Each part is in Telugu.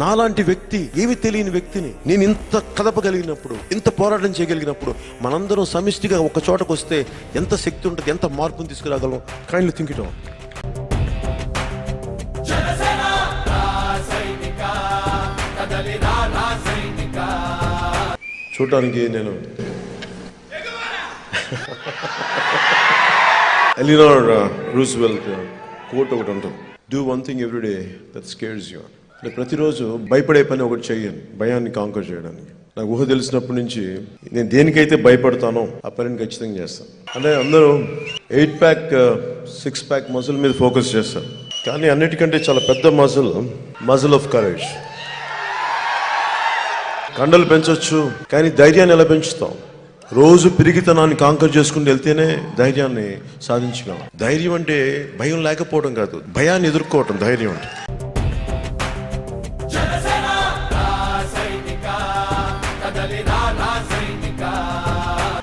నాలాంటి వ్యక్తి ఏమి తెలియని వ్యక్తిని నేను ఇంత కదపగలిగినప్పుడు ఇంత పోరాటం చేయగలిగినప్పుడు మనందరం సమిష్టిగా ఒక చోటకు వస్తే ఎంత శక్తి ఉంటుంది ఎంత మార్పును తీసుకురాగలం? కైండ్లీ థింక్ ఇట్ చూడటానికి నేను ఎలినార్ రూస్వెల్ట్ కోట్ ఒకటి ఉంటుంది. Do one thing every day that scares you అంటే ప్రతిరోజు భయపడే పని ఒకటి చేయను భయాన్ని కాంకర్ చేయడానికి. నాకు ఊహ తెలిసినప్పటి నుంచి నేను దేనికైతే భయపడతానో ఆ పనిని ఖచ్చితంగా చేస్తాను. అంటే అందరూ eight pack six pack muscle మీద ఫోకస్ చేస్తారు. కానీ అన్నిటికంటే చాలా పెద్ద మజిల్ మజిల్ ఆఫ్ కరేజ్ కండలు పెంచవచ్చు కానీ ధైర్యాన్ని ఎలా పెంచుతాం? రోజు పిరిగితనాన్ని కాంకర్ చేసుకుంటూ వెళ్తేనే ధైర్యాన్ని సాధించగలం. ధైర్యం అంటే భయం లేకపోవడం కాదు భయాన్ని ఎదుర్కోవటం ధైర్యం అంటే.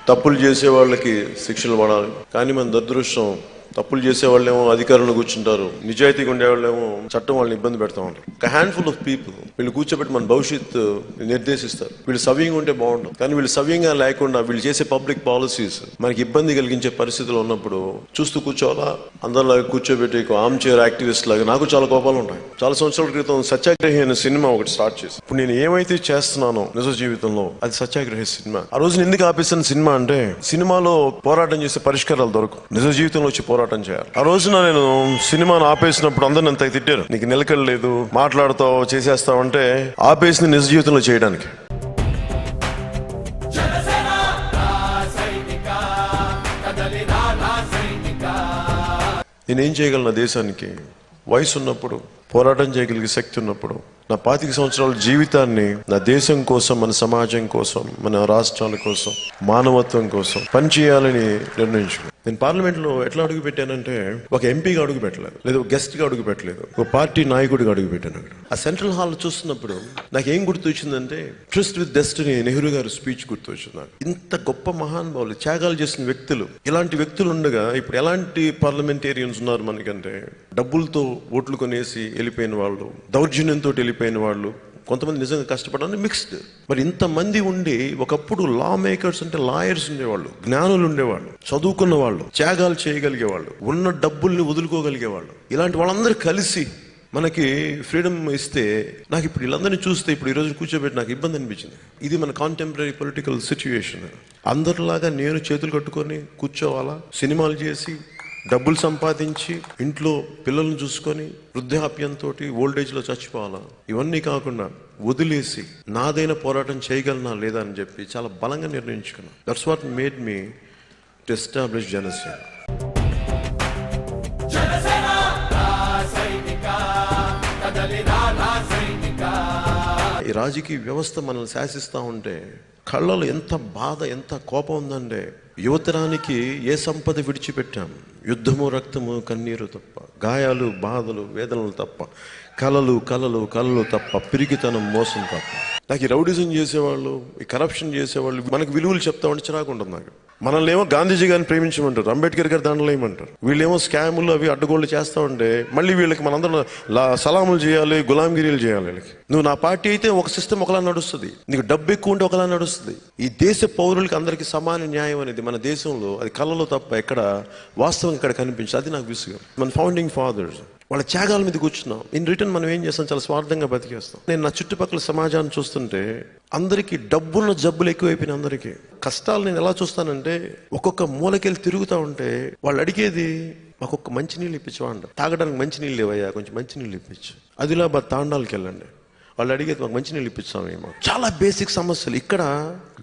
తప్పులు చేసే వాళ్ళకి శిక్షలు పడాలి కానీ మన దురదృష్టం తప్పులు చేసేవాళ్ళేమో అధికారంలో కూర్చుంటారు నిజాయితీగా ఉండేవాళ్ళేమో చట్టం వాళ్ళని ఇబ్బంది పెడతా ఉంటారు. ఒక హ్యాండ్ఫుల్ ఆఫ్ పీపుల్ వీళ్ళు కూర్చోబెట్టి మన భవిష్యత్తు నిర్దేశిస్తారు. వీళ్ళు సవ్యంగా ఉంటే బాగుంటుంది. కానీ వీళ్ళు సవ్యంగా లేకుండా వీళ్ళు చేసే పబ్లిక్ పాలసీస్ మనకి ఇబ్బంది కలిగించే పరిస్థితులు ఉన్నప్పుడు చూస్తూ కూర్చోవాలా? అందరిలాగా కూర్చోబెట్టి ఆమ్ చైర్ యాక్టివిస్ట్ లాగా నాకు చాలా కోపాలు ఉంటాయి. చాలా సంవత్సరాల క్రితం సత్యాగ్రహి అనే సినిమా ఒకటి స్టార్ట్ చేసి ఇప్పుడు నేను ఏమైతే చేస్తున్నానో నిజ జీవితంలో అది సత్యాగ్రహి సినిమా. ఆ రోజు ఎందుకు ఆపేసిన సినిమా అంటే సినిమాలో పోరాటం చేసే పరిష్కారాలు దొరకవు. నిజ జీవితంలో వచ్చి పోరాటం పోరాటం చేయాలి. ఆ రోజున నేను సినిమాను ఆపేసినప్పుడు అందరు ఎంత తిట్టారు. నీకు నిలకడ లేదు మాట్లాడతావు చేసేస్తావు అంటే ఆపేసింది నిజ జీవితంలో చేయడానికి. నేనేం చేయగలను నా దేశానికి? వయసు ఉన్నప్పుడు పోరాటం చేయగలిగే శక్తి ఉన్నప్పుడు నా పాతిక సంవత్సరాల జీవితాన్ని నా దేశం కోసం మన సమాజం కోసం మన రాష్ట్రాల కోసం మానవత్వం కోసం పనిచేయాలని నిర్ణయించుకున్నాను. నేను పార్లమెంట్లో ఎట్లా అడుగు పెట్టానంటే ఒక ఎంపీగా అడుగు పెట్టలేదు. లేదా ఒక గెస్ట్గా అడుగు పెట్టలేదు. ఒక పార్టీ నాయకుడిగా అడుగు పెట్టాను అక్కడ. ఆ సెంట్రల్ హాల్ చూస్తున్నప్పుడు నాకు ఏం గుర్తు వచ్చిందంటే ట్రస్ట్ విత్ డెస్టినీ నెహ్రూ గారి స్పీచ్ గుర్తొచ్చింది నాకు ఇంత గొప్ప మహానుభావులు త్యాగాలు చేసిన వ్యక్తులు. ఇలాంటి వ్యక్తులు ఉండగా ఇప్పుడు ఎలాంటి పార్లమెంటేరియన్స్ ఉన్నారు మనకంటే డబ్బులతో ఓట్లు కొనేసి వెళ్ళిపోయిన వాళ్ళు దౌర్జన్యంతో వెళ్ళిపోయిన వాళ్ళు కొంతమంది నిజంగా కష్టపడాలని మిక్స్డ్ మరి ఇంతమంది ఉండి ఒకప్పుడు లా మేకర్స్ అంటే లాయర్స్ ఉండేవాళ్ళు జ్ఞానులు ఉండేవాళ్ళు చదువుకున్న వాళ్ళు త్యాగాలు చేయగలిగేవాళ్ళు ఉన్న డబ్బుల్ని వదులుకోగలిగేవాళ్ళు. ఇలాంటి వాళ్ళందరూ కలిసి మనకి ఫ్రీడమ్ ఇస్తే నాకు ఇప్పుడు వీళ్ళందరినీ చూస్తే ఇప్పుడు ఈ రోజు కూర్చోబెట్టి నాకు ఇబ్బంది అనిపించింది. ఇది మన కాంటెంపరీ పొలిటికల్ సిచ్యువేషన్ అందరిలాగా నేను చేతులు కట్టుకొని కూర్చోవాలా? సినిమాలు చేసి డబ్బులు సంపాదించి ఇంట్లో పిల్లల్ని చూసుకొని వృద్ధాప్యంతో ఓల్డేజ్లో చచ్చిపోవాలా? ఇవన్నీ కాకుండా వదిలేసి నాదైన పోరాటం చేయగలనా లేదా అని చెప్పి చాలా బలంగా నిర్ణయించుకున్నాను that's what made me to establish Janasena ఈ రాజకీయ వ్యవస్థ మనల్ని శాసిస్తూ ఉంటే కళ్ళలో ఎంత బాధ ఎంత కోపం ఉందంటే యువతరానికి ఏ సంపద విడిచిపెట్టాం? యుద్ధము రక్తము కన్నీరు తప్ప గాయాలు బాధలు వేదనలు తప్ప కలలు కలలు కలలు తప్ప పిరికితనం మోసం తప్ప. నాకు ఈ రౌడిజం చేసేవాళ్ళు ఈ కరప్షన్ చేసేవాళ్ళు మనకు విలువలు చెప్తా ఉంటే చిరాకు ఉంటుంది నాకు. మనల్ని ఏమో గాంధీజీ గారిని ప్రేమించమంటారు అంబేద్కర్ గారి దాంట్లో ఏమంటారు వీళ్ళేమో స్కాములు అవి అడ్డగోళ్ళు చేస్తూ ఉంటే మళ్ళీ వీళ్ళకి మనందరం లా సలాములు చేయాలి గులాంగిరీలు చేయాలి వీళ్ళకి. నువ్వు నా పార్టీ అయితే ఒక సిస్టమ్ ఒకలా నడుస్తుంది. నీకు డబ్బు ఎక్కువ ఉంటే ఒకలా నడుస్తుంది. ఈ దేశ పౌరులకి అందరికీ సమాన న్యాయం అనేది మన దేశంలో అది కళ్ళలో తప్ప ఎక్కడ వాస్తవం ఇక్కడ కనిపించదు. అది నాకు విసుగు. మన ఫౌండింగ్ ఫాదర్స్ వాళ్ళ త్యాగాల మీద కూర్చున్నాం. ఇన్ రిటర్న్ మనం ఏం చేస్తాం? చాలా స్వార్థంగా బతికేస్తాం నేను నా చుట్టుపక్కల సమాజాన్ని చూస్తుంటే అందరికీ డబ్బున్న జబ్బులు ఎక్కువైపోయినాయి అందరికీ. కష్టాలు నేను ఎలా చూస్తానంటే ఒక్కొక్క మూలకెళ్ళి తిరుగుతూ ఉంటే వాళ్ళు అడిగేది మాకు ఒక్క మంచినీళ్ళు ఇప్పించమంట తాగడానికి మంచినీళ్ళు లేవయ్యా కొంచెం మంచినీళ్ళు ఇప్పించు. అదిలాబాద్ తాండాలకి వెళ్ళండి వాళ్ళు అడిగేది మాకు మంచినీళ్ళు ఇప్పిస్తామేమో చాలా బేసిక్ సమస్యలు. ఇక్కడ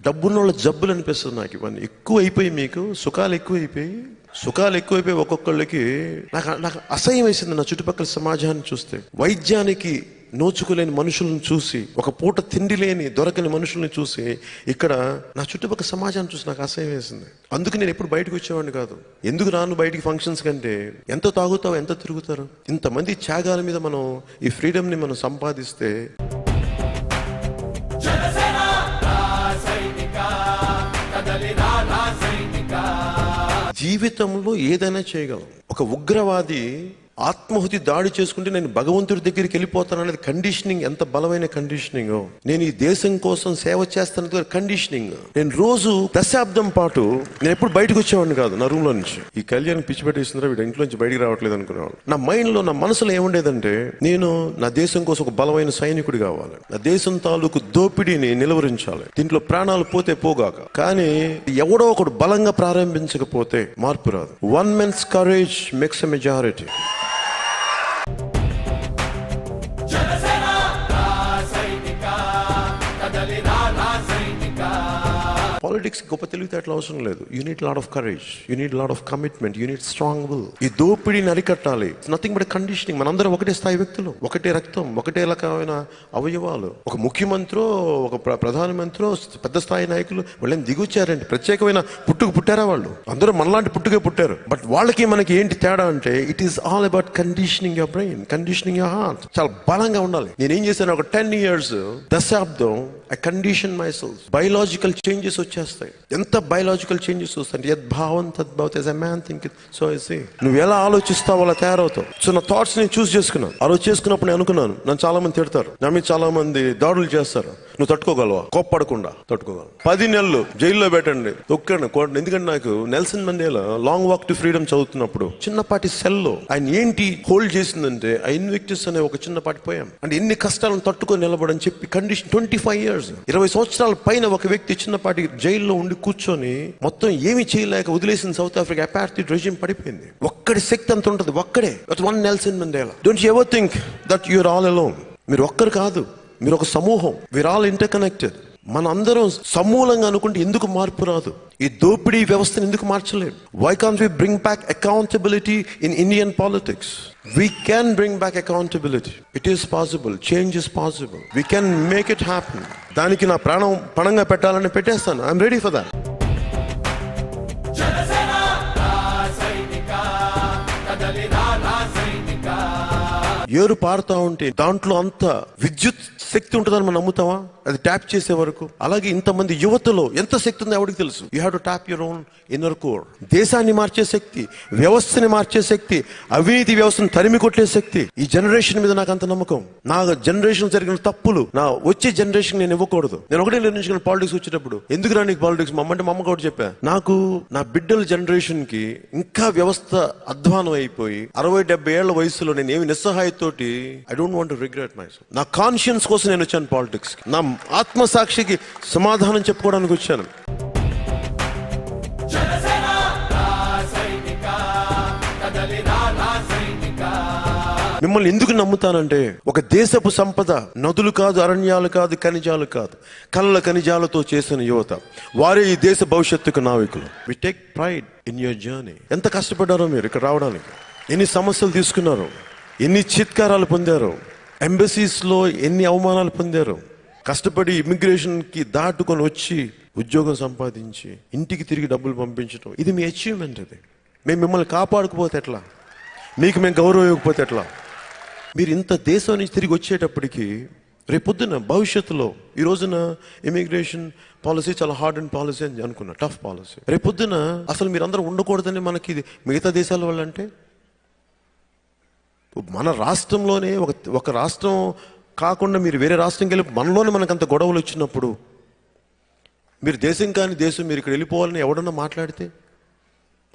డబ్బున్న వాళ్ళ జబ్బులు అనిపిస్తుంది నాకు ఇవన్నీ. ఎక్కువ అయిపోయి మీకు సుఖాలు ఎక్కువ అయిపోయి సుఖాలు ఎక్కువైపోయి ఒక్కొక్కళ్ళకి నాకు నాకు అసహ్యం వేసింది నా చుట్టుపక్కల సమాజాన్ని చూస్తే. వైద్యానికి నోచుకోలేని మనుషులను చూసి ఒక పూట తిండి లేని దొరకని మనుషుల్ని చూసి ఇక్కడ నా చుట్టుపక్కల సమాజాన్ని చూసి నాకు అసహ్యం వేసింది. అందుకు నేను ఎప్పుడు బయటకు వచ్చేవాడిని కాదు. ఎందుకు రాను బయటికి ఫంక్షన్స్ కంటే ఎంత తాగుతావు ఎంత తిరుగుతారు? ఇంతమంది త్యాగాల మీద మనం ఈ ఫ్రీడమ్ని మనం సంపాదిస్తే. జీవితంలో ఏదైనా చేయగలం. ఒక ఉగ్రవాది ఆత్మహుతి దాడి చేసుకుంటే నేను భగవంతుడి దగ్గరికి వెళ్ళిపోతాను అనేది కండిషనింగ్ ఎంత బలమైన కండిషనింగ్ నేను ఈ దేశం కోసం సేవ చేస్తాను కండిషనింగ్ నేను రోజు దశాబ్దం పాటు నేను ఎప్పుడు బయటకు వచ్చేవాడిని కాదు నా రూమ్లో నుంచి. ఈ కళ్యాణ్ పిచ్చి పెట్టేసిందా వీడు ఇంట్లో నుంచి బయటికి రావట్లేదు అనుకునేవాడు. నా మైండ్లో నా మనసులో ఏముండేదంటే నేను నా దేశం కోసం ఒక బలమైన సైనికుడు కావాలి నా దేశం తాలూకు దోపిడీని నిలువరించాలి. దీంట్లో ప్రాణాలు పోతే పోగాక. కానీ ఎవడో ఒకడు బలంగా ప్రారంభించకపోతే మార్పు రాదు. One men's courage makes a majority politics గొప్ప తెలివితేటలు అవసరం లేదు. You need lot of courage you need lot of commitment you need strong will ఈ దోపిడీని అరికట్టాలి. నథింగ్ బట్ కండిషనింగ్ మనందరం ఒకటే స్థాయి వ్యక్తులు. ఒకటే రక్తం ఒకటే రకమైన అవయవాలు. ఒక ముఖ్యమంత్రో ఒక ప్రధానమంత్రో పెద్ద స్థాయి నాయకులు వాళ్ళని దిగొచ్చారండి ప్రత్యేకమైన పుట్టుకు పుట్టారా వాళ్ళు? అందరూ మనలాంటి పుట్టుకే పుట్టారు. బట్ వాళ్ళకి మనకి ఏంటి తేడా అంటే it is all about conditioning your brain conditioning your heart చాలా బలంగా ఉండాలి. నేను ఏం చేశాను? ఒక టెన్ ఇయర్స్ దశాబ్దం I condition myself biological changes వచ్చి వచ్చేస్తాయి ఎంత బయలాజికల్ చేంజెస్ వస్తాయి. యద్భావం తద్భావం as man think so is నువ్వు ఎలా ఆలోచిస్తావు అలా తయారవుతావు. సో నా థాట్స్ నేను చూస్ చేసుకున్నాను. ఆ రోజు చేసుకున్నప్పుడు నేను అనుకున్నాను నన్ను చాలా మంది తిడతారు. నా మీద చాలా మంది దాడులు చేస్తారు. నువ్వు తట్టుకోగలవా? కోప్పడకుండా తట్టుకోగలవు? పది నెలలు జైల్లో పెట్టండి తొక్కండి కొట్టండి. ఎందుకంటే నాకు Nelson Mandela long walk to freedom చదువుతున్నప్పుడు చిన్నపాటి సెల్లో ఆయన ఏంటి హోల్డ్ చేసిందంటే ఆ ఇన్విక్టిస్ అనే ఒక చిన్నపాటి పోయాం. అంటే ఎన్ని కష్టాలను తట్టుకొని నిలబడని చెప్పి కండిషన్ ట్వంటీ ఫైవ్ ఇయర్స్ ఇరవై సంవత్సరాల పైన ఒక వ్యక్తి చిన్నపాటి జైల్లో ఉండి కూర్చొని మొత్తం ఏమి చేయలేక వదిలేసిన సౌత్ ఆఫ్రికా అపార్థిడ్ రెజిమ్ పడిపోయింది. ఒక్కడి శక్తి అంత ఉంటుంది ఒక్కడే. One Nelson Mandela don't ever think that you're all alone మీరు ఒక్కరు కాదు మీరు ఒక సమూహం. వీర్ ఆల్ ఇంటర్ కనెక్టెడ్ మన అందరం సమూలంగా అనుకుంటే ఎందుకు మార్పు రాదు? ఈ దోపిడీ వ్యవస్థను ఎందుకు మార్చలేం? Why can we bring back accountability in Indian politics we can bring back accountability it is possible change is possible we can make it happen దానికి నా ప్రాణం పణంగా పెట్టాలని పెట్టేస్తాను. ఐఎమ్ రెడీ ఫర్ దాట్ ఏరు పారుతా ఉంటే దాంట్లో అంత విద్యుత్ శక్తి ఉంటుందని మనం నమ్ముతావా అది ట్యాప్ చేసే వరకు. అలాగే ఇంతమంది యువతలో ఎంత శక్తి ఉందో ఎవరికి తెలుసు? You have to tap your own inner core దేశాన్ని మార్చే శక్తి వ్యవస్థని మార్చే శక్తి అవినీతి వ్యవస్థను తరిమి కొట్టే శక్తి. ఈ జనరేషన్ మీద నాకు అంత నమ్మకం. నా జనరేషన్ జరిగిన తప్పులు నా వచ్చే జనరేషన్ నేను ఇవ్వకూడదు. నేను ఒకటే నిర్ణయించుకున్న పాలిటిక్స్ వచ్చేటప్పుడు. ఎందుకు రా నీకు పాలిటిక్స్ మా అమ్మ అంటే మా అమ్మ కూడా చెప్పా. నాకు నా బిడ్డల జనరేషన్కి ఇంకా వ్యవస్థ అధ్వానం అయిపోయి అరవై డెబ్బై ఏళ్ళ వయసులో నేను ఏమి నిస్సహాయతోటి I don't want regret my నా కాన్షియన్స్ కోసం నేను వచ్చాను పాలిటిక్స్ నా ఆత్మసాక్షికి సమాధానం చెప్పుకోవడానికి వచ్చాను. మిమ్మల్ని ఎందుకు నమ్ముతానంటే ఒక దేశపు సంపద నదులు కాదు అరణ్యాలు కాదు ఖనిజాలు కాదు. కళ్ళ ఖనిజాలతో చేసిన యువత. వారే ఈ దేశ భవిష్యత్తుకు నావికులు. We take pride in your journey ఎంత కష్టపడ్డారో మీరు ఇక్కడ రావడానికి. ఎన్ని సమస్యలు తీసుకున్నారు. ఎన్ని చిత్కారాలు పొందారు. ఎంబసీస్లో ఎన్ని అవమానాలు పొందారు? కష్టపడి ఇమిగ్రేషన్కి దాటుకొని వచ్చి ఉద్యోగం సంపాదించి ఇంటికి తిరిగి డబ్బులు పంపించడం ఇది మీ అచీవ్మెంట్ అది. మేము మిమ్మల్ని కాపాడుకుపోతే ఎట్లా? మీకు మేము గౌరవం ఇవ్వకపోతే ఎట్లా? మీరు ఇంత దేశం నుంచి తిరిగి వచ్చేటప్పటికి రేపొద్దున భవిష్యత్తులో ఈ రోజున ఇమిగ్రేషన్ పాలసీ చాలా హార్డ్ అండ్ పాలసీ అని అనుకున్నా టఫ్ పాలసీ రేపొద్దున అసలు మీరు అందరూ ఉండకూడదని మనకి ఇది మిగతా దేశాల వాళ్ళంటే? మన రాష్ట్రంలోనే ఒక ఒక రాష్ట్రం కాకుండా మీరు వేరే రాష్ట్రంకి వెళ్ళి మనలోనే మనకు అంత గొడవలు వచ్చినప్పుడు మీరు దేశం కాని దేశం మీరు ఇక్కడ వెళ్ళిపోవాలని ఎవడన్నా మాట్లాడితే?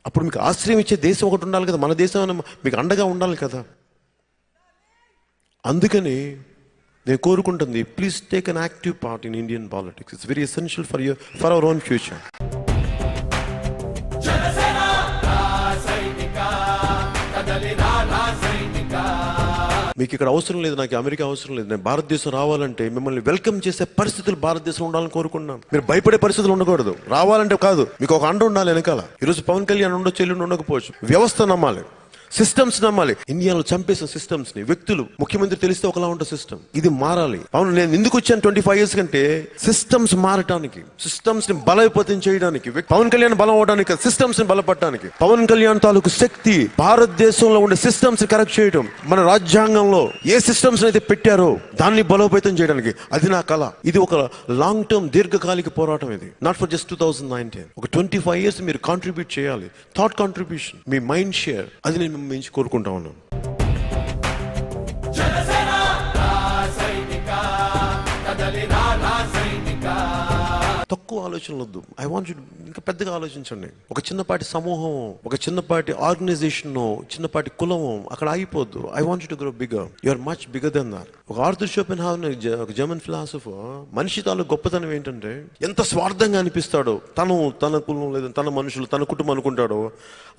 అప్పుడు మీకు ఆశ్రయం ఇచ్చే దేశం ఒకటి ఉండాలి కదా. మన దేశం మీకు అండగా ఉండాలి కదా. అందుకని నేను కోరుకుంటుంది please take an active part in Indian politics it's very essential for you for our own future మీకు ఇక్కడ అవసరం లేదు నాకు అమెరికా అవసరం లేదు. నేను భారతదేశం రావాలంటే మిమ్మల్ని వెల్కమ్ చేసే పరిస్థితులు భారతదేశంలో ఉండాలని కోరుకున్నాను మీరు భయపడే పరిస్థితులు ఉండకూడదు. రావాలంటే కాదు మీకు ఒక అండ ఉండాలి వెనకాల. ఈరోజు పవన్ కళ్యాణ్ ఉండొచ్చు ఎల్లుండి ఉండకపోవచ్చు. వ్యవస్థ నమ్మాలి. సిస్టమ్స్ నమ్మాలి. ఇండియాలో చంపేసిన సిస్టమ్స్ని వ్యక్తులు ముఖ్యమంత్రి తెలిస్తే ఒకలా ఉంటుంది సిస్టమ్ ఇది మారాలి. అవును నేను ఎందుకు వచ్చాను ట్వంటీ ఫైవ్ ఇయర్స్ కంటే? సిస్టమ్స్ మారటానికి సిస్టమ్స్ని బలోపేతం చేయడానికి పవన్ కళ్యాణ్ బలం అవడానికి సిస్టమ్స్ని బలపడటానికి పవన్ కళ్యాణ్ తాలూకు శక్తి భారతదేశంలో ఉండే సిస్టమ్స్ కరెక్ట్ చేయడం మన రాజ్యాంగంలో ఏ సిస్టమ్స్ అయితే పెట్టారో దాన్ని బలోపేతం చేయడానికి అది నా కళ. ఇది ఒక లాంగ్ టర్మ్ దీర్ఘకాలిక పోరాటం ఇది. Not for just two thousand nineteen ఒక ట్వంటీ ఫైవ్ ఇయర్స్ మీరు కాంట్రిబ్యూట్ చేయాలి. థాట్ కాంట్రిబ్యూషన్ మీ మైండ్ షేర్ అది నేను మించి కోరుకుంటా ఉన్నాను. తక్కువ ఆలోచనలు వద్దు. ఐ వాంట్ యూ ఇంకా పెద్దగా ఆలోచించండి. ఒక చిన్నపాటి సమూహం ఒక చిన్నపాటి ఆర్గనైజేషన్ చిన్నపాటి కులము అక్కడ ఆగిపోద్దు. I want to grow bigger you are much bigger than that ఒక ఆర్థర్ షోపెన్ ఒక జర్మన్ ఫిలాసఫర్ మనిషి తాలూ గొప్పతనం ఏంటంటే ఎంత స్వార్థంగా అనిపిస్తాడో తను తన కులం లేదా తన మనుషులు తన కుటుంబం అనుకుంటాడో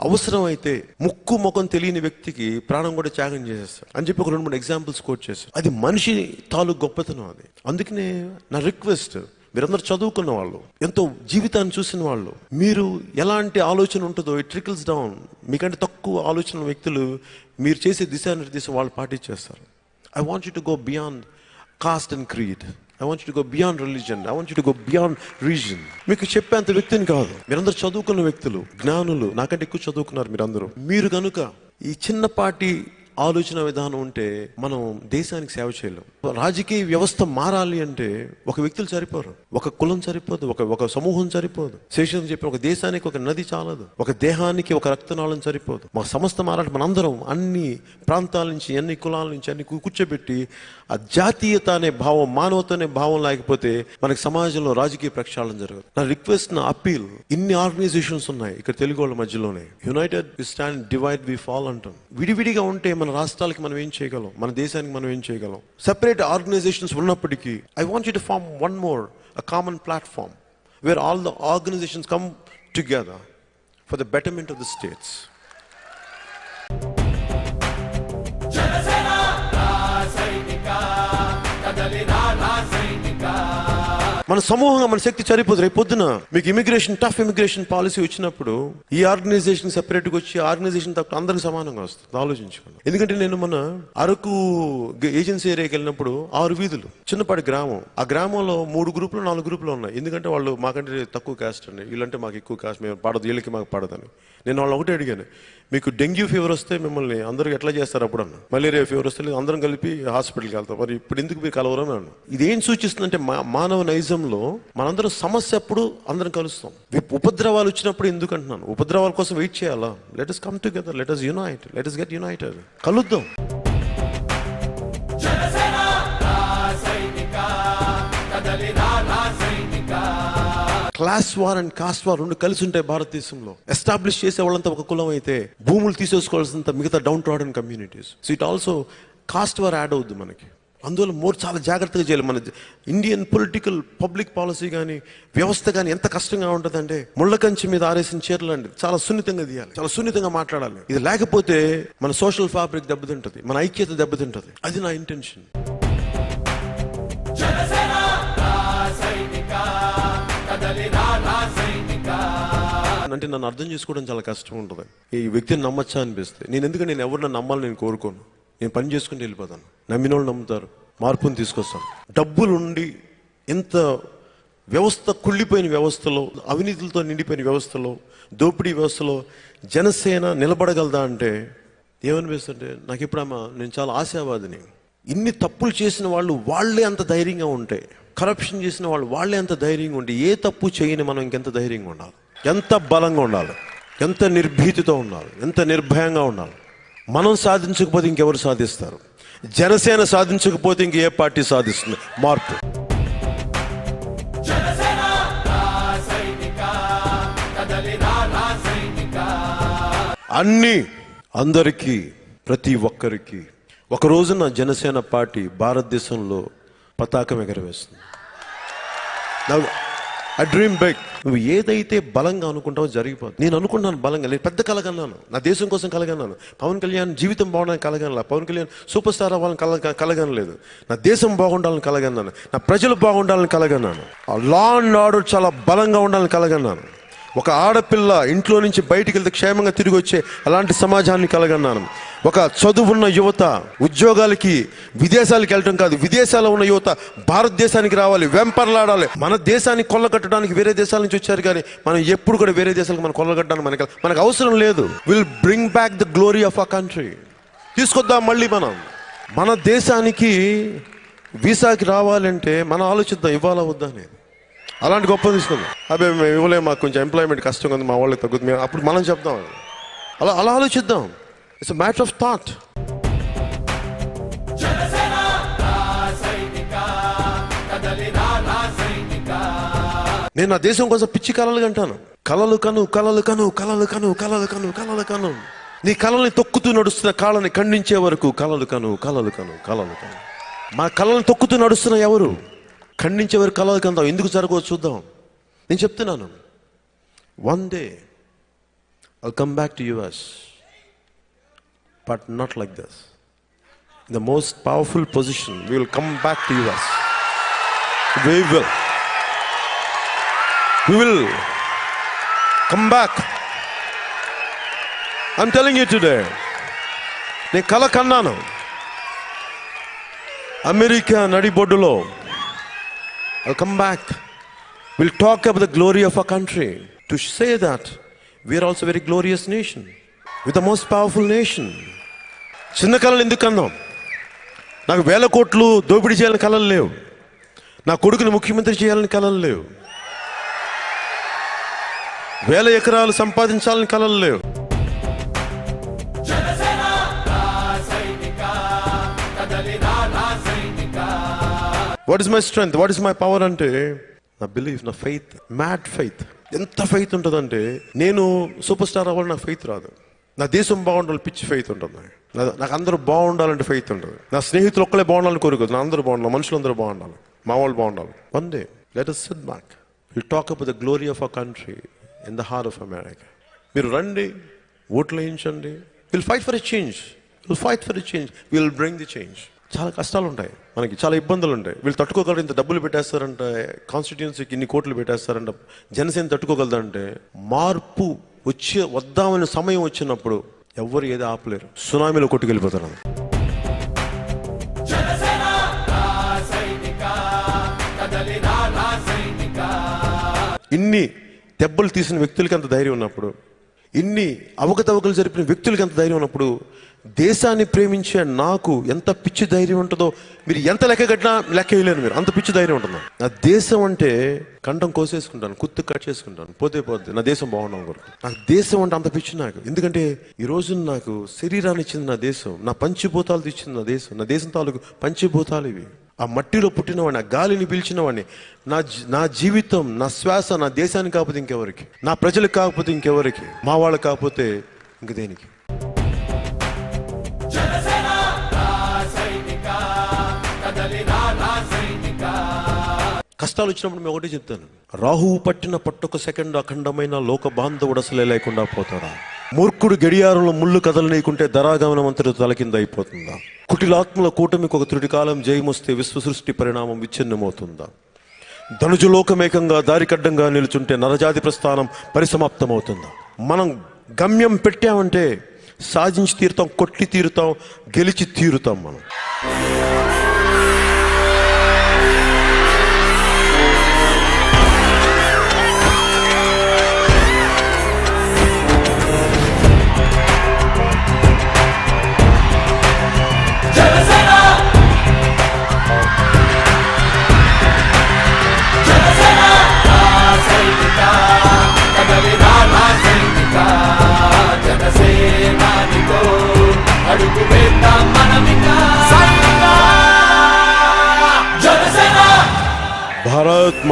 అవసరమైతే ముక్కు ముఖం తెలియని వ్యక్తికి ప్రాణం కూడా త్యాగం చేసేస్తాడు. అని చెప్పి ఒక రెండు మూడు ఎగ్జాంపుల్స్ కోట్ చేశారు అది మనిషి తాలూ గొప్పతనం అది. అందుకనే నా రిక్వెస్ట్ మీరందరూ చదువుకున్న వాళ్ళు ఎంతో జీవితాన్ని చూసిన వాళ్ళు మీరు ఎలాంటి ఆలోచన ఉంటుందో ఇట్ ట్రికల్స్ డౌన్ మీకంటే తక్కువ ఆలోచన వ్యక్తులు మీరు చేసే దిశానిర్దేశం వాళ్ళు పాటించేస్తారు. I want you to go beyond caste and creed I want to go beyond religion I want to go beyond reason మీకు చెప్పేంత వ్యక్తిని కాదు. మీరందరూ చదువుకున్న వ్యక్తులు జ్ఞానులు నాకంటే ఎక్కువ చదువుకున్నారు మీరందరూ. మీరు కనుక ఈ చిన్నపాటి ఆలోచన విధానం ఉంటే మనం దేశానికి సేవ చేయలేం. రాజకీయ వ్యవస్థ మారాలి అంటే ఒక వ్యక్తులు సరిపోరు. ఒక కులం సరిపోదు. ఒక ఒక సమూహం సరిపోదు. శేషం చెప్పిన ఒక దేశానికి ఒక నది చాలదు. ఒక దేహానికి ఒక రక్తనాళం సరిపోదు. మా సంస్థ మారాలి. మనందరం అన్ని ప్రాంతాల నుంచి అన్ని కులాల నుంచి అన్ని కూర్చోబెట్టి ఆ జాతీయత అనే భావం మానవత అనే భావం లేకపోతే మనకి సమాజంలో రాజకీయ ప్రక్షాళన జరగదు. నా రిక్వెస్ట్ నా అప్పీల్ ఇన్ని ఆర్గనైజేషన్స్ ఉన్నాయి. ఇక్కడ తెలుగు వాళ్ళ మధ్యలోనే. United we stand divide we fall అంటాం. విడివిడిగా ఉంటే మన రాష్ట్రాలకి మనం ఏం చేయగలం? మన దేశానికి మనం ఏం చేయగలం? సెపరేట్ ఆర్గనైజేషన్స్ ఉన్నప్పటికీ I want you to form one more a common platform where all the organisations come together for the betterment of the states మన సమూహంగా మన శక్తి సరిపోదు. రేపు పొద్దున మీకు ఇమిగ్రేషన్ టఫ్ ఇమిగ్రేషన్ పాలసీ వచ్చినప్పుడు ఈ ఆర్గనైజేషన్ సెపరేట్గా వచ్చి ఆర్గనైజేషన్ తప్ప అందరికి సమానంగా వస్తుంది. ఆలోచించుకోండి. ఎందుకంటే నేను మన అరకు ఏజెన్సీ ఏరియాకి వెళ్ళినప్పుడు ఆరు వీధులు. చిన్నపాటి గ్రామం. ఆ గ్రామంలో మూడు గ్రూపులు నాలుగు గ్రూపులు ఉన్నాయి. ఎందుకంటే వాళ్ళు మాకంటే తక్కువ కాస్ట్ అండి. వీళ్ళంటే మాకు ఎక్కువ కాస్ట్ మేము పడదు. వీళ్ళకి మాకు పడదని. నేను వాళ్ళు ఒకటే అడిగాను. మీకు డెంగ్యూ ఫీవర్ వస్తే మిమ్మల్ని అందరూ ఎట్లా చేస్తారు అప్పుడు అన్న. మలేరియా ఫీవర్ వస్తే లేదు, అందరం కలిపి హాస్పిటల్కి వెళ్తాం. మరి ఇప్పుడు ఎందుకు మీరు కలవరం అన్న ఇది ఏం సూచిస్తుందంటే మా మానవ నైజంలో మనందరం సమస్య అప్పుడు అందరం కలుస్తాం. ఉపద్రవాలు వచ్చినప్పుడు ఎందుకు అంటున్నాను? ఉపద్రవాల కోసం వెయిట్ చేయాలా? Let us come together let us unite let us get united కలుద్దాం. Class war and caste war రెండు కలిసి ఉంటాయి భారతదేశంలో. ఎస్టాబ్లిష్ చేసే వాళ్ళంతా ఒక కులం అయితే భూములు తీసేసుకోవాల్సినంత మిగతా downtrodden communities so it also caste war add అవుద్ది మనకి. అందువల్ల మోర్ చాలా జాగ్రత్తగా చేయాలి. మన ఇండియన్ పొలిటికల్ పబ్లిక్ పాలసీ కానీ వ్యవస్థ కానీ ఎంత కష్టంగా ఉంటుందంటే ముళ్ళ కంచి మీద ఆరేసిన చీరలు అండి. చాలా సున్నితంగా తీయాలి. చాలా సున్నితంగా మాట్లాడాలి. ఇది లేకపోతే మన సోషల్ ఫ్యాబ్రిక్ దెబ్బతింటది. మన ఐక్యత దెబ్బతింటది. అది నా ఇంటెన్షన్ అంటే నన్ను అర్థం చేసుకోవడం చాలా కష్టం ఉంటుంది. ఈ వ్యక్తిని నమ్మచ్చా అనిపిస్తే నేను ఎందుకంటే నేను ఎవరిని నమ్మాలని నేను కోరుకోను. నేను పని చేసుకుంటూ వెళ్ళిపోతాను. నమ్మిన వాళ్ళు నమ్ముతారు. మార్పుని తీసుకొస్తాను డబ్బులుండి ఇంత వ్యవస్థ కుళ్ళిపోయిన వ్యవస్థలో అవినీతులతో నిండిపోయిన వ్యవస్థలో దోపిడీ వ్యవస్థలో జనసేన నిలబడగలదా అంటే ఏమనిపిస్తుంటే నాకు ఎప్పుడమ్మా నేను చాలా ఆశావాదిని. ఇన్ని తప్పులు చేసిన వాళ్ళు వాళ్ళే అంత ధైర్యంగా ఉంటే కరప్షన్ చేసిన వాళ్ళు వాళ్ళే అంత ధైర్యంగా ఉంటే ఏ తప్పు చేయని మనం ఇంకెంత ధైర్యంగా ఉండాలి? ఎంత బలంగా ఉండాలి? ఎంత నిర్భీతితో ఉండాలి? ఎంత నిర్భయంగా ఉండాలి? మనం సాధించకపోతే ఇంకెవరు సాధిస్తారు? జనసేన సాధించకపోతే ఇంక ఏ పార్టీ సాధిస్తుంది? మార్పు. అన్ని అందరికీ ప్రతి ఒక్కరికి ఒక రోజున జనసేన పార్టీ భారతదేశంలో పతాకం ఎగరవేస్తుంది. ఐ డ్రీమ్ బైక్ నువ్వు ఏదైతే బలంగా అనుకుంటావో జరిగిపోతుంది నేను అనుకున్నాను బలంగా నేను పెద్ద కలగన్నాను. నా దేశం కోసం కలగన్నాను. పవన్ కళ్యాణ్ జీవితం బాగుండాలని కలగనలా. పవన్ కళ్యాణ్ సూపర్ స్టార్ అవ్వాలని కల కలగనలేదు. నా దేశం బాగుండాలని కలగన్నాను. నా ప్రజలు బాగుండాలని కలగన్నాను. ఆ లా అండ్ ఆర్డర్ చాలా బలంగా ఉండాలని కలగన్నాను. ఒక ఆడపిల్ల ఇంట్లో నుంచి బయటికి వెళ్తే క్షేమంగా తిరిగి వచ్చే అలాంటి సమాజాన్ని కలగన్నాను. ఒక చదువున్న యువత ఉద్యోగాలకి విదేశాలకు వెళ్ళటం కాదు విదేశాల్లో ఉన్న యువత భారతదేశానికి రావాలి వెంపర్లాడాలి. మన దేశాన్ని కొల్లగట్టడానికి వేరే దేశాల నుంచి వచ్చారు కానీ మనం ఎప్పుడు కూడా వేరే దేశాలకు మనం కొల్లగట్టడానికి మనకి మనకు అవసరం లేదు. Will bring back the glory of a country తీసుకొద్దాం మళ్ళీ మనం. మన దేశానికి వీసాకి రావాలంటే మనం ఆలోచిద్దాం ఇవ్వాలా వద్దా అనేది. అలాంటి గొప్ప తీసుకుందాం అదే మేము ఇవ్వలేము మాకు కొంచెం ఎంప్లాయ్మెంట్ కష్టంగా ఉంది మా వాళ్ళకి తగ్గుతుంది. మేము అప్పుడు మనం చెప్దాం. అలా అలా ఆలోచిద్దాం. ఇట్స్ మ్యాటర్ ఆఫ్ థాట్ నేను నా దేశం కోసం పిచ్చి కలలు కంటాను. కలలు కను కలలు కను కలలు కను కలలు కను కలలు కను. నీ కలల్ని తొక్కుతూ నడుస్తున్న కాళ్ళని ఖండించే వరకు కలలు కను కలలు కను కలలు కను. మా కళలను తొక్కుతూ నడుస్తున్న ఎవరు? ఖండించే వరకు కలవదు కదా. ఎందుకు జరగవచ్చు చూద్దాం. నేను చెప్తున్నాను. One day I come back to yours but not like this the most powerful position we will come back to yours we will we will come back I'm telling you today నేను కల కన్నాను. America నడిబొడ్డులో come back will talk about the glory of a country to say that we're also very glorious nation with the most powerful nation చిన్న కళలు ఎందుకు కన్నాం నాకు వేల కోట్లు దోపిడీ చేయాలని కలలు లేవు. నా కొడుకుని ముఖ్యమంత్రి చేయాలని కలలు లేవు. వేల ఎకరాలు సంపాదించాలని కలలు లేవు. What is my strength what is my power అంటే నా బిలీఫ్ నా ఫెయిత్ మ్యాడ్ ఫెయిత్ ఎంత ఫెయిత్ ఉంటుందంటే నేను సూపర్ స్టార్ అవ్వాలి నా ఫెయిత్ రాదు. నా దేశం బాగుండాలి పిచ్చి ఫెయిత్ ఉంటుంది. నాకు అందరూ బాగుండాలంటే ఫెయిత్ ఉంటుంది. నా స్నేహితులు ఒక్కలే బాగుండాలని కోరుకోదు. నా అందరూ బాగుండాలి మనుషులు అందరూ బాగుండాలి మా వాళ్ళు బాగుండాలి. One day let us sit back will talk up the glory of a country in the heart of America మీరు రండి ఓట్లు వేయించండి. Will fight for a change will fight for a change will bring the change చాలా కష్టాలు ఉంటాయి మనకి చాలా ఇబ్బందులు ఉంటాయి వీళ్ళు తట్టుకోగలరు ఇంత డబ్బులు పెట్టేస్తారంటే కాన్స్టిట్యున్సీకి ఇన్ని కోట్లు పెట్టేస్తారంట జనసేన తట్టుకోగలదంటే మార్పు వచ్చే వద్దామనే సమయం వచ్చినప్పుడు ఎవ్వరు ఏది ఆపలేరు. సునామీలో కొట్టుకెళ్ళిపోతారు ఇన్ని దెబ్బలు తీసిన వ్యక్తులకి అంత ధైర్యం ఉన్నప్పుడు ఇన్ని అవకతవకలు జరిపిన వ్యక్తులకి ఎంత ధైర్యం ఉన్నప్పుడు దేశాన్ని ప్రేమించే నాకు ఎంత పిచ్చి ధైర్యం ఉంటుందో మీరు ఎంత లెక్క కట్టినా లెక్క వేయలేరు మీరు. అంత పిచ్చి ధైర్యం ఉంటుంది. నా దేశం అంటే కంఠం కోసేసుకుంటాను కుత్తు కట్ చేసుకుంటాను పోతే పోతే. నా దేశం బాగుండడం కొరకు నాకు దేశం అంటే అంత పిచ్చి నాకు. ఎందుకంటే ఈ రోజు నాకు శరీరాన్ని ఇచ్చింది నా దేశం నా పంచభూతాలు ఇచ్చింది నా దేశం నా దేశం తాలూకు పంచభూతాలు ఇవి. ఆ మట్టిలో పుట్టినవాడిని ఆ గాలిని పీల్చినవాడిని నా నా జీవితం నా శ్వాస నా దేశానికి కాకపోతే ఇంకెవరికి? నా ప్రజలకు కాకపోతే ఇంకెవరికి? మా వాళ్ళకి కాకపోతే ఇంక దేనికి? కష్టాలు వచ్చినప్పుడు మేము ఒకటే చెప్తాను. రాహువు పట్టిన పట్టొక సెకండ్ అఖండమైన లోక బాంధవుడు అసలే లేకుండా పోతాడా? మూర్ఖుడు గడియారంలో ముళ్ళు కదలనీయకుంటే ధరాగమనం అంతటి తలకిందైపోతుందా అయిపోతుందా? కుటిలాత్మల కూటమికి ఒక త్రుటికాలం జయమొస్తే విశ్వసృష్టి పరిణామం విచ్ఛిన్నమవుతుందా? ధనుజులోకమేకంగా దారికడ్డంగా నిలుచుంటే నరజాతి ప్రస్థానం పరిసమాప్తమవుతుందా? మనం గమ్యం పెట్టామంటే సాధించి తీరుతాం కొట్టి తీరుతాం గెలిచి తీరుతాం మనం.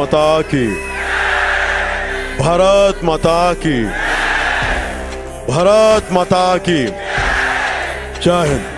माता की। भारत माता की। भारत माता की। जय हिंद।